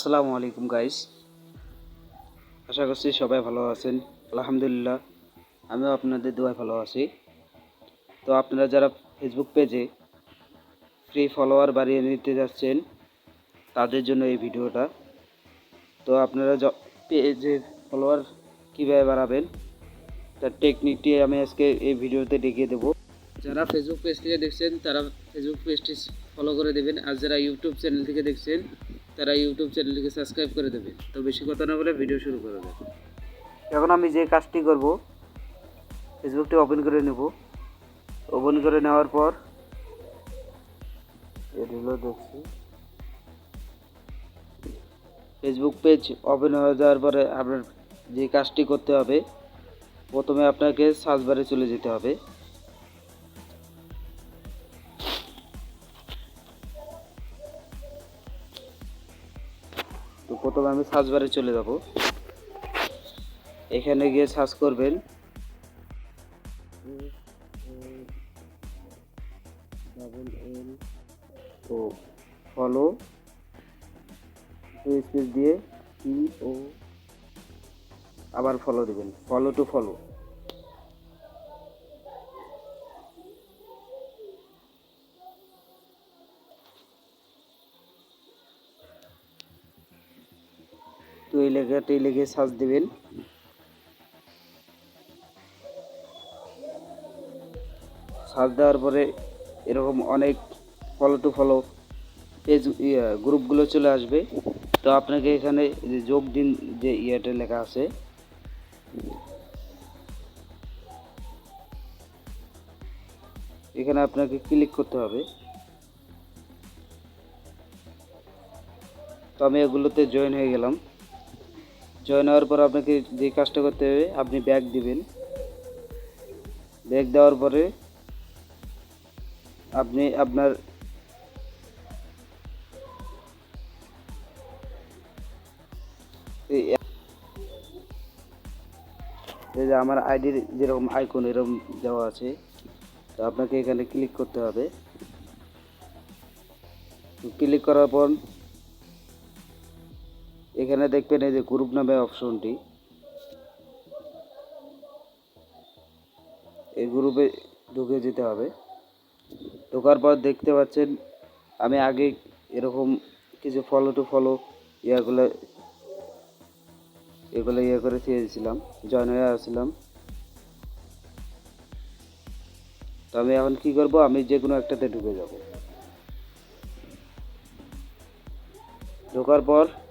আসসালামু আলাইকুম গাইস আশা করছি সবাই ভালো আছেন। আলহামদুলিল্লাহ, আমিও আপনাদের দোয়ায় ভালো আছি। তো আপনারা যারা ফেসবুক পেজে ফ্রি ফলোয়ার বাড়িয়ে নিতে যাচ্ছেন, তাদের জন্য এই ভিডিওটা। তো আপনারা পেজে ফলোয়ার কীভাবে বাড়াবেন, তার টেকনিকটি আমি আজকে এই ভিডিওতে দেখিয়ে দেবো। যারা ফেসবুক পেজ থেকে দেখছেন, তারা ফেসবুক পেজটি ফলো করে দেবেন। আর যারা ইউটিউব চ্যানেল থেকে দেখছেন তারা ইউটিউব চ্যানেলটিকে সাবস্ক্রাইব করে দেবে। তো বেশি কথা না বলে ভিডিও শুরু করে দেবেন এখন আমি যে কাজটি করব ফেসবুকটি ওপেন করে নেব। ওপেন করে নেওয়ার পর এগুলো দেখছি। ফেসবুক পেজ ওপেন হয়ে যাওয়ার পরে আপনার যে কাজটি করতে হবে, প্রথমে আপনাকে সার্চ বারে চলে যেতে হবে। প্রথমে আমি সার্চ বারে চলে যাব। এখানে গিয়ে সার্চ করবেন। ও ফলো স্পেস দিয়ে ও আবার ফলো দিবেন। ফলো টু ফলো তো এই লেখাটি লিখে সার্চ দিবেন। সার্চ দেওয়ার পরে এরকম অনেক ফলো টু ফলো পেজ গ্রুপগুলো চলে আসবে। তো আপনাকে এখানে যে যোগ দিন যে ইয়েটা লেখা আছে। এখানে আপনাকে ক্লিক করতে হবে। তো আমি এগুলোতে জয়েন হয়ে গেলাম। জয়েন হওয়ার পর আপনাকে যে কাজটা করতে হবে, আপনি ব্যাগ দিবেন। ব্যাগ দেওয়ার পরে আপনি আপনার এই যে আমার আইডির যেরকম আইকন এরকম দেওয়া আছে। তো আপনাকে এখানে ক্লিক করতে হবে। ক্লিক করার পর এখানে দেখবেন এই যে গ্রুপ নামে অপশনটি এই গ্রুপে ঢুকে যেতে হবে। ঢোকার পর দেখতে পাচ্ছেন, আমি আগে এরকম কিছু ফলো টু ফলো ইয়াগুলো, এগুলো ইয়ে করে দিয়েছিলাম জয়েন হয়ে আসছিলাম। তো আমি এখন কি করব? আমি যে কোনো একটাতে ঢুকে যাব। ঢোকার পর